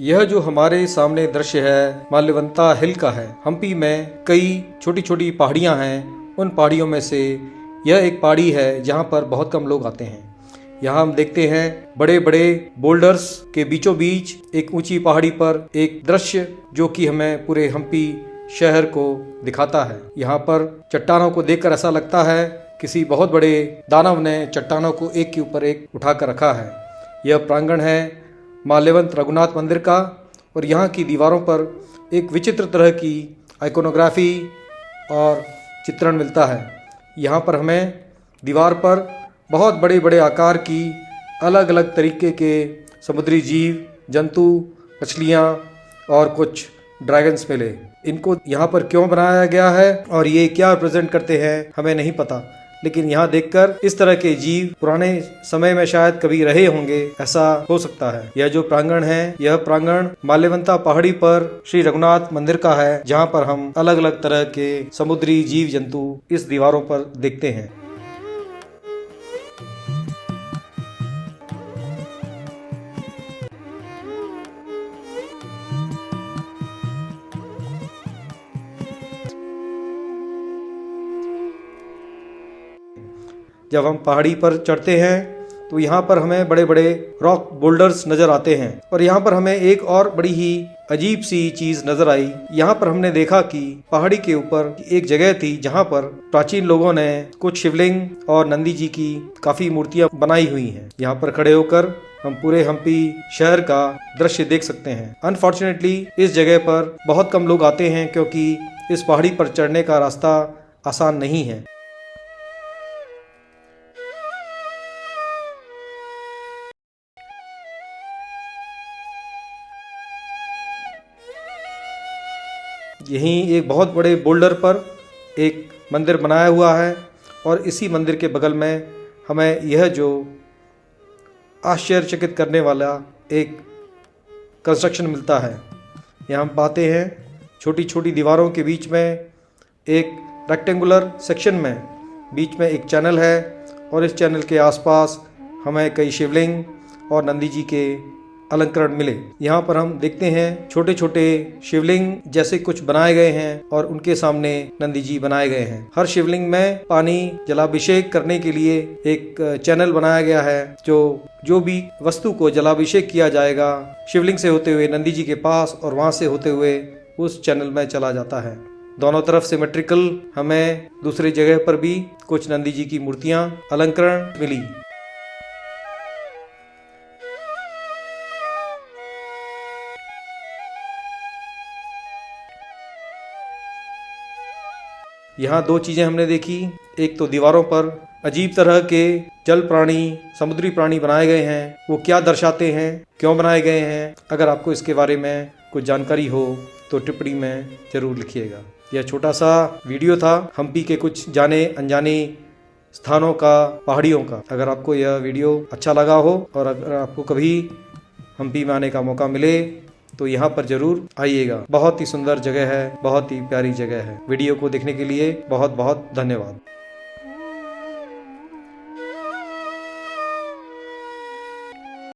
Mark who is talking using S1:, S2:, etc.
S1: यह जो हमारे सामने दृश्य है माल्यवंता हिल का है। हम्पी में कई छोटी छोटी पहाड़ियाँ हैं। उन पहाड़ियों में से यह एक पहाड़ी है जहाँ पर बहुत कम लोग आते हैं। यहाँ हम देखते हैं बड़े बड़े बोल्डर्स के बीचों बीच एक ऊँची पहाड़ी पर एक दृश्य जो कि हमें पूरे हम्पी शहर को दिखाता है। यहाँ पर चट्टानों को देखकर ऐसा लगता है किसी बहुत बड़े दानव ने चट्टानों को एक के ऊपर एक उठाकर रखा है। यह प्रांगण है माल्यवंत रघुनाथ मंदिर का और यहाँ की दीवारों पर एक विचित्र तरह की आइकोनोग्राफी और चित्रण मिलता है। यहाँ पर हमें दीवार पर बहुत बड़े बड़े आकार की अलग अलग तरीके के समुद्री जीव, जंतु, मछलियाँ और कुछ ड्रैगन्स मिले। इनको यहाँ पर क्यों बनाया गया है और ये क्या रिप्रेजेंट करते हैं, हमें नहीं पता। लेकिन यहाँ देखकर इस तरह के जीव पुराने समय में शायद कभी रहे होंगे, ऐसा हो सकता है। यह जो प्रांगण है, यह प्रांगण माल्यवंता पहाड़ी पर श्री रघुनाथ मंदिर का है, जहाँ पर हम अलग अलग तरह के समुद्री जीव जंतु इस दीवारों पर देखते हैं। जब हम पहाड़ी पर चढ़ते हैं तो यहाँ पर हमें बड़े बड़े रॉक बोल्डर्स नज़र आते हैं। और यहाँ पर हमें एक और बड़ी ही अजीब सी चीज़ नज़र आई। यहाँ पर हमने देखा कि पहाड़ी के ऊपर एक जगह थी जहाँ पर प्राचीन लोगों ने कुछ शिवलिंग और नंदी जी की काफ़ी मूर्तियाँ बनाई हुई हैं। यहाँ पर खड़े होकर हम पूरे हम्पी शहर का दृश्य देख सकते हैं। अनफॉर्चुनेटली इस जगह पर बहुत कम लोग आते हैं क्योंकि इस पहाड़ी पर चढ़ने का रास्ता आसान नहीं है। यहीं एक बहुत बड़े बोल्डर पर एक मंदिर बनाया हुआ है और इसी मंदिर के बगल में हमें यह जो आश्चर्यचकित करने वाला एक कंस्ट्रक्शन मिलता है। यहाँ हम पाते हैं छोटी छोटी दीवारों के बीच में एक रेक्टेंगुलर सेक्शन में, बीच में एक चैनल है और इस चैनल के आसपास हमें कई शिवलिंग और नंदी जी के अलंकरण मिले। यहाँ पर हम देखते हैं छोटे छोटे शिवलिंग जैसे कुछ बनाए गए हैं और उनके सामने नंदी जी बनाए गए हैं। हर शिवलिंग में पानी जलाभिषेक करने के लिए एक चैनल बनाया गया है, जो जो भी वस्तु को जलाभिषेक किया जाएगा, शिवलिंग से होते हुए नंदी जी के पास और वहाँ से होते हुए उस चैनल में चला जाता है। दोनों तरफ़ सिमेट्रिकल हमें दूसरी जगह पर भी कुछ नंदी जी की मूर्तियाँ अलंकरण मिली। यहाँ दो चीज़ें हमने देखी। एक तो दीवारों पर अजीब तरह के जल प्राणी, समुद्री प्राणी बनाए गए हैं। वो क्या दर्शाते हैं? क्यों बनाए गए हैं? अगर आपको इसके बारे में कुछ जानकारी हो तो टिप्पणी में ज़रूर लिखिएगा। यह छोटा सा वीडियो था। हम्पी के कुछ जाने अनजाने स्थानों का, पहाड़ियों का। अगर आपको यह वीडियो अच्छा लगा हो और अगर आपको कभी हम्पी में आने का मौका मिले तो यहाँ पर ज़रूर आइएगा। बहुत ही सुंदर जगह है, बहुत ही प्यारी जगह है। वीडियो को देखने के लिए बहुत बहुत धन्यवाद।